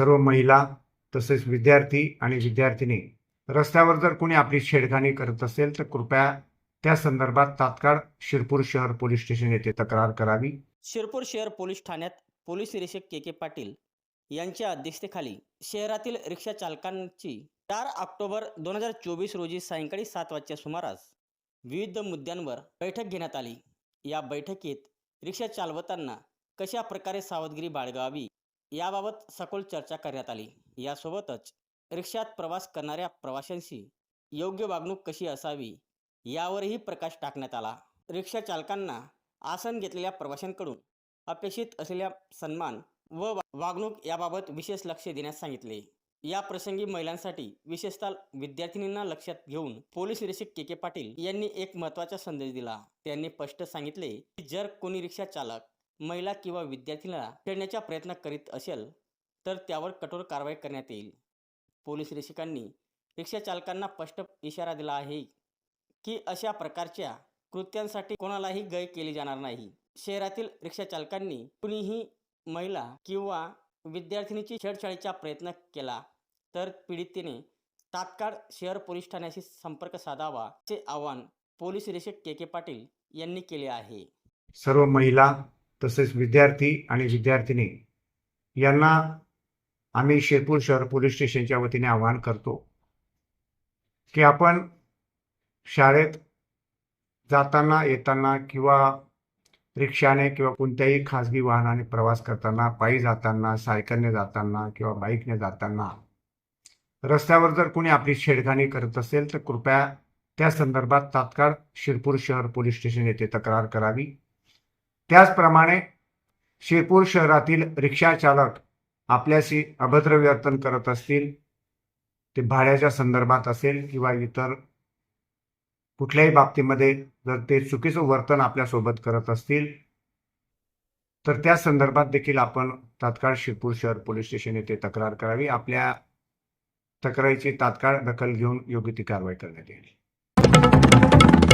सर्व महिला तसेच विद्यार्थी आणि विद्यार्थिनी रस्त्यावर जर कोणी आपली छेडखानी करत असेल तर कृपया त्या संदर्भात तात्काळ शिरपूर शहर पोलीस स्टेशन येथे तक्रार करावी. शिरपूर शहर पोलीस ठाण्यात पोलीस निरीक्षक के के पाटील यांच्या अध्यक्षतेखाली शहरातील रिक्षा चालकांची चार ऑक्टोबर दोन हजार चोवीस रोजी सायंकाळी सात वाजच्या सुमारास विविध मुद्द्यांवर बैठक घेण्यात आली. या बैठकीत रिक्षा चालवताना कशा प्रकारे सावधगिरी बाळगावी? याबाबत सखोल चर्चा करण्यात आली. यासोबतच रिक्षात प्रवास करणाऱ्या प्रवाशांशी योग्य वागणूक कशी असावी यावरही प्रकाश टाकण्यात आला. रिक्षा चालकांना आसन घेतलेल्या प्रवाशांकडून अपेक्षित असलेल्या सन्मान व वागणूक याबाबत विशेष लक्ष देण्यास सांगितले. या प्रसंगी महिलांसाठी विशेषतः विद्यार्थिनींना लक्षात घेऊन पोलीस निरीक्षक के के पाटील यांनी एक महत्त्वाचा संदेश दिला. त्यांनी स्पष्ट सांगितले की जर कोणी रिक्षा चालक महिला किंवा विद्यार्थीला खेळण्याचा प्रयत्न करीत असेल तर त्यावर कठोर कारवाई करण्यात येईल. पोलीस निरीक्षकांनी रिक्षा चालकांना स्पष्ट इशारा दिला आहे की अशा प्रकारच्या कृत्यांसाठी कोणालाही गय केली जाणार नाही. शहरातील रिक्षा चालकांनी कुणीही महिला किंवा विद्यार्थिनीची छेडछाडीचा प्रयत्न केला तर पीडितेने तात्काळ शहर पोलीस ठाण्याशी संपर्क साधावा चे आवाहन पोलीस निरीक्षक के के पाटील यांनी केले आहे. सर्व महिला तसेच विद्यार्थी आणि विद्यार्थिनी यांना आम्ही शिरपूर शहर पोलीस स्टेशनच्या वतीने आवाहन करतो की आपण शाळेत जाताना येताना किंवा रिक्षाने किंवा कोणत्याही खाजगी वाहनाने प्रवास करताना पायी जाताना सायकलने जाताना किंवा बाईकने जाताना रस्त्यावर जर कोणी आपली छेडखानी करत असेल तर कृपया त्या संदर्भात तात्काळ शिरपूर शहर पोलीस स्टेशन येथे तक्रार करावी. त्याचप्रमाणे शिरपूर शहरातील रिक्षा चालक आपल्याशी अभद्र वर्तन करत असतील ते भाड्याच्या संदर्भात असेल किंवा इतर कुठल्याही बाबतीमध्ये जर ते चुकीचं वर्तन आपल्यासोबत करत असतील तर त्या संदर्भात देखील आपण तात्काळ शिरपूर शहर पोलीस स्टेशन येथे तक्रार करावी. आपल्या तक्रारीची तात्काळ दखल घेऊन योग्य ती कारवाई करण्यात येईल.